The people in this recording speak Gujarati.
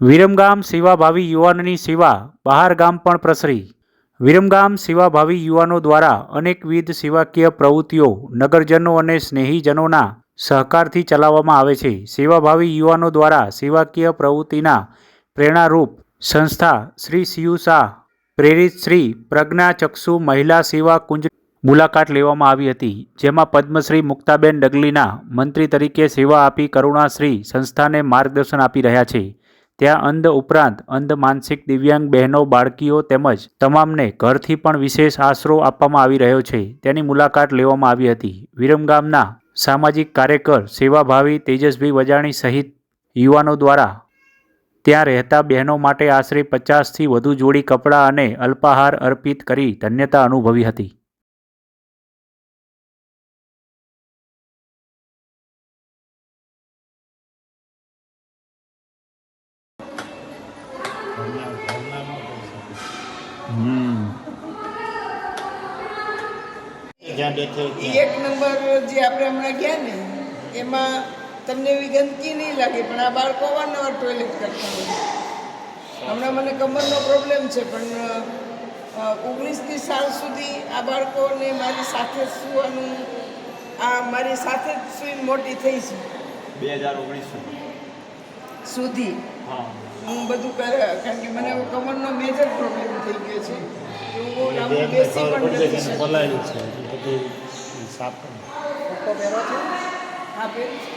વિરમગામ સેવાભાવી યુવાનની સેવા બહાર ગામ પણ પ્રસરી. વિરમગામ સેવાભાવી યુવાનો દ્વારા અનેકવિધ સેવાકીય પ્રવૃત્તિઓ નગરજનો અને સ્નેહીજનોના સહકારથી ચલાવવામાં આવે છે. સેવાભાવી યુવાનો દ્વારા સેવાકીય પ્રવૃત્તિના પ્રેરણારૂપ સંસ્થા શ્રી શાહ, પ્રેરિત શ્રી પ્રજ્ઞાચક્ષુ મહિલા સેવા કુંજ મુલાકાત લેવામાં આવી હતી, જેમાં પદ્મશ્રી મુક્તાબેન ડગલીના મંત્રી તરીકે સેવા આપી કરુણાશ્રી સંસ્થાને માર્ગદર્શન આપી રહ્યા છે. ત્યાં અંધ ઉપરાંત અંધ માનસિક દિવ્યાંગ બહેનો, બાળકીઓ તેમજ તમામને ઘરથી પણ વિશેષ આશરો આપવામાં આવી રહ્યો છે. તેની મુલાકાત લેવામાં આવી હતી. વિરમગામના સામાજિક કાર્યકર સેવાભાવી તેજસભાઈ વજાણી સહિત યુવાનો દ્વારા ત્યાં રહેતા બહેનો માટે આશરે પચાસથી વધુ જોડી કપડાં અને અલ્પાહાર અર્પિત કરી ધન્યતા અનુભવી હતી. એક નંબર જે આપણે હમણાં ગયા ને એમાં તમને એવી ગંદકી નહીં લાગે પણ આ બાળકો અવારનવાર ટોયલેટ કરતા હોય હમણાં મને કમરનો પ્રોબ્લેમ છે પણ ઓગણીસની સાલ સુધી આ બાળકોને મારી સાથે જ આ મારી સાથે જ સૂઈને મોટી થઈ છે. બે હજાર ઓગણીસ સુધી. હા. હું બધું કરે કારણ કે મને કમરનો મેજર પ્રોબ્લેમ થઈ ગયો છે. કે હું આમ બેનને બેસી પણ નથી શકતી. પપ્પા પહેરો છો? હા પહેરું છું.